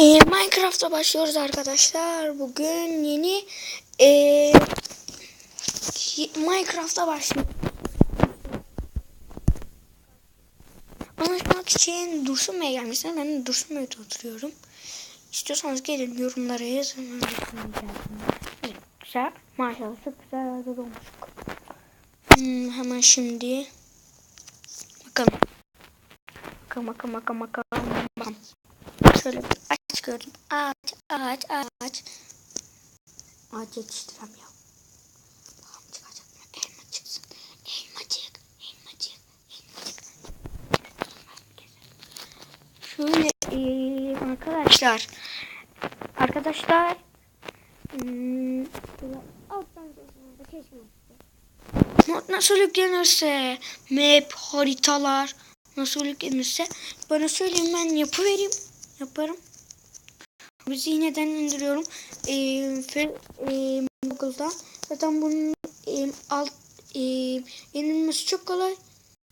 Ee, Minecraft'a başlıyoruz arkadaşlar. Bugün yeni y- Minecraft'a başlıyoruz. Anlaşmak için Dursun Bey gelmişler. Ben Dursun Bey'de oturuyorum. İstiyorsanız gelin yorumlara yazın. Güzel. Maşallah çok güzel hazır olmuştuk. Hmm, hemen şimdi bakalım. Bakalım bakalım bakalım bakalım. Şöyle bir gördüm. Ağaç, ağaç, ağaç. Ağaç yetiştirem ya. Bakalım çıkacak mı? Elma çıksın. Elmacık, elmacık, elmacık. Şöyle eee, arkadaşlar. Arkadaşlar. Hmm, alttan keşke nasıl yüklenirse, map, haritalar nasıl yüklenirse bana söyleyin ben yapıvereyim. Yaparım. Bizi yineden indiriyorum. Ee, fe, e, Google'da. Zaten bunun e, alt e, inilmesi çok kolay.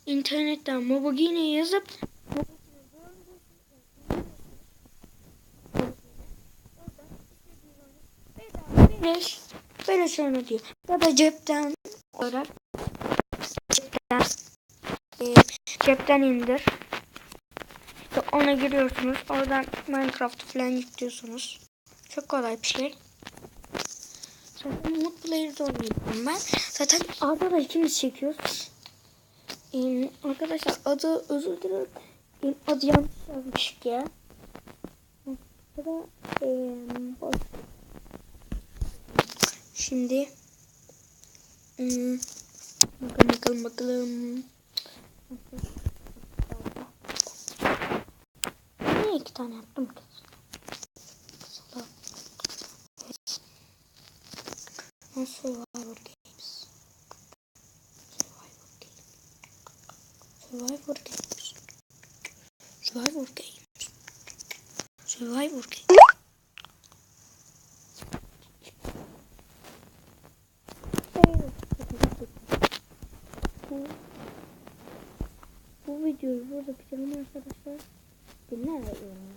İnternetten Mobogine yazıp Beleş, beleş diyor. Ya da cepten olarak cepten, e, cepten indir. Ona giriyorsunuz. Oradan Minecraft falan yüklüyorsunuz. Çok kolay bir şey. Zaten Multiplayer'da oynuyorum ben. Zaten Arda da ikimiz çekiyoruz. Ee, arkadaşlar adı özür dilerim. Ee, adı yanlış yazmışık ya. Ya ee, boş. Şimdi hmm, bakalım bakalım bakalım. Niye iki tane yaptım ki? Ben Survivor Games. Survivor Games. Survivor Games. Survivor Games. Bu videoyu burada bitirelim arkadaşlar. 那个。